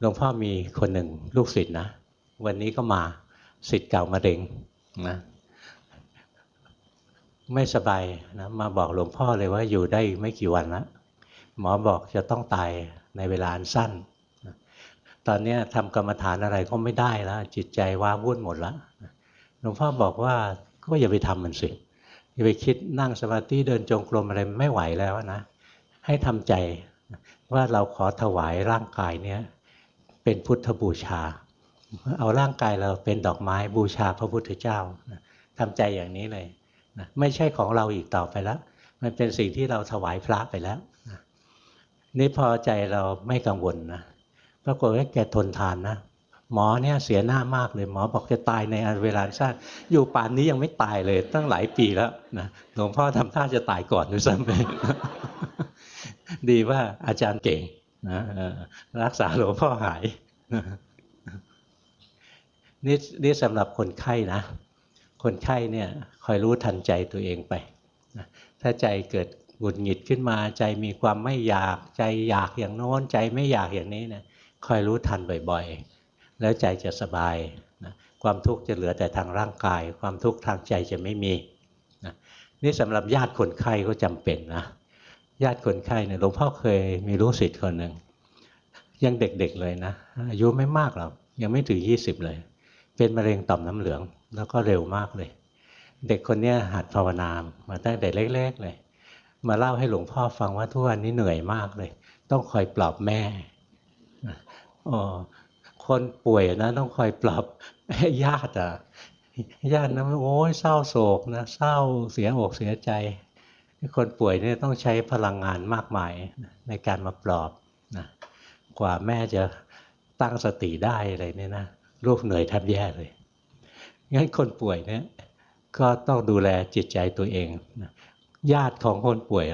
หลวงพ่อมีคนหนึ่งลูกศิษย์นะ วันนี้ก็มาศิษย์เก่ามะเร็งนะไม่สบายนะมาบอกหลวงพ่อเลยว่าอยู่ได้ไม่กี่วันแล้วหมอบอกจะต้องตายในเวลาอันสั้น ตอนนี้ทำกรรมฐานอะไรก็ไม่ได้แล้วจิตใจว้าวุ่นหมดแล้วหลวงพ่อบอกว่าก็อย่าไปทำมันสิอย่าไปคิดนั่งสมาธิเดินจงกรมอะไรไม่ไหวแล้วนะ ให้ทำใจว่าเราขอถวายร่างกายเนี้ย เป็นพุทธบูชา เอาร่างกายเราเป็นดอกไม้บูชาพระพุทธเจ้าทำใจอย่างนี้เลยไม่ใช่ของเราอีกต่อไปแล้ว มันเป็นสิ่งที่เราถวายพระไปแล้วนะนี่พอใจเราไม่กังวลนะปรากฏว่าแกทนทานนะหมอเนี่ยเสียหน้ามากเลย หมอบอกจะตายในเวลาสั้นอยู่ป่านนี้ยังไม่ตายเลย ตั้งหลายปีแล้วนะหลวงพ่อทำท่าจะตายก่อนด้วยซ้ำไปดีว่าอาจารย์เก่ง นะรักษาหลวงพ่อหายนี่นี่สำหรับคนไข้นะ คนไข้เนี่ยคอยรู้ทันใจตัวเองไป ถ้าใจเกิดหงุดหงิดขึ้นมาใจมีความไม่อยากใจอยากอย่างโน้นใจไม่อยากอย่างนี้นะคอยรู้ทันบ่อยๆ แล้วใจจะสบายนะความทุกข์จะเหลือแต่ทางร่างกาย ความทุกข์ทางใจจะไม่มีนะนี่สำหรับญาติคนไข้ก็จำเป็นนะ ญาติคนไข้เนี่ยหลวงพ่อเคยมีลูกศิษย์คนหนึ่งยังเด็กๆเลยนะอายุไม่มากหรอกยังไม่ถึงยี่สิบเลย เป็นมะเร็งต่อมน้ำเหลือง แล้วก็เร็วมากเลย เด็กคนนี้หัดภาวนามาตั้งแต่เล็กๆเลย มาเล่าให้หลวงพ่อฟังว่าทุกวันนี้เหนื่อยมากเลย ต้องคอยปลอบแม่อ๋อคนป่วยนะต้องคอยปลอบญาติอะญาตินะโอ้ยเศร้าโศกนะเศร้าเสียอกเสียใจ คนป่วยเนี่ยต้องใช้พลังงานมากมายในการมาปลอบนะกว่าแม่จะตั้งสติได้อะไรเนี่ยนะลูกเหนื่อยแทบแย่เลย งั้นคนป่วยเนี่ยก็ต้องดูแลจิตใจตัวเองนะญาติของคนป่วย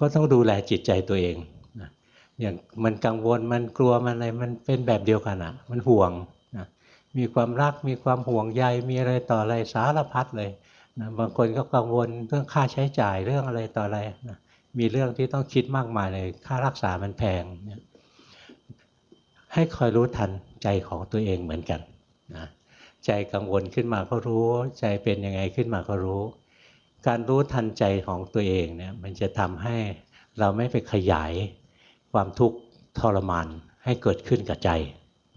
ก็ต้องดูแลจิตใจตัวเองนะอย่างมันกังวลมันกลัวมันอะไรมันเป็นแบบเดียวกันอะ่ะ มันห่วงนะมีความรักมีความห่วงใยมีอะไรต่ออะไรสารพัดเลย นะบางคนก็กังวลเรื่องค่าใช้จ่ายเรื่องอะไรต่ออะไรนะมีเรื่องที่ต้องคิดมากมายเลย ค่ารักษามันแพงเนี่ยให้คอยรู้ทันใจของตัวเองเหมือนกันนะใจกังวลขึ้นมาก็รู้ ใจเป็นยังไงขึ้นมาก็รู้ การรู้ทันใจของตัวเองเนี่ยมันจะทำให้เราไม่ไปขยายความทุกข์ทรมานให้เกิดขึ้นกับใจ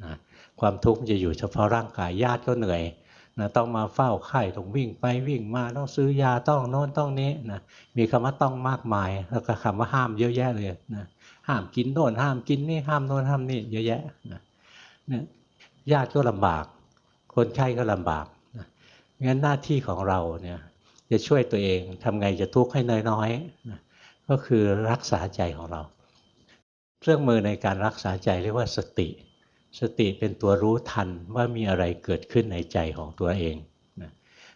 นะความทุกข์มันจะอยู่เฉพาะร่างกายญาติก็เหนื่อย นะต้องมาเฝ้าไข้ต้องวิ่งไปวิ่งมาต้องซื้อยาต้องโน้นต้องนี้นะมีคำว่าต้องมากมาย แล้วก็คำว่าห้ามเยอะแยะเลยนะห้ามกินโน่นห้ามกินนี่ห้ามโน่นห้ามนี่เยอะแยะนะเนี่ยญาติก็ลำบาก คนไข้ก็ลำบากนะงั้นหน้าที่ของเราเนี่ยจะช่วยตัวเองทำไงจะทุกข์ให้น้อยๆนะก็คือรักษาใจของเรา เครื่องมือในการรักษาใจเรียกว่าสติ สติเป็นตัวรู้ทันว่ามีอะไรเกิดขึ้นในใจของตัวเองนะ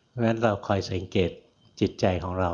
เพราะฉะนั้นเราคอยสังเกตจิตใจของเรา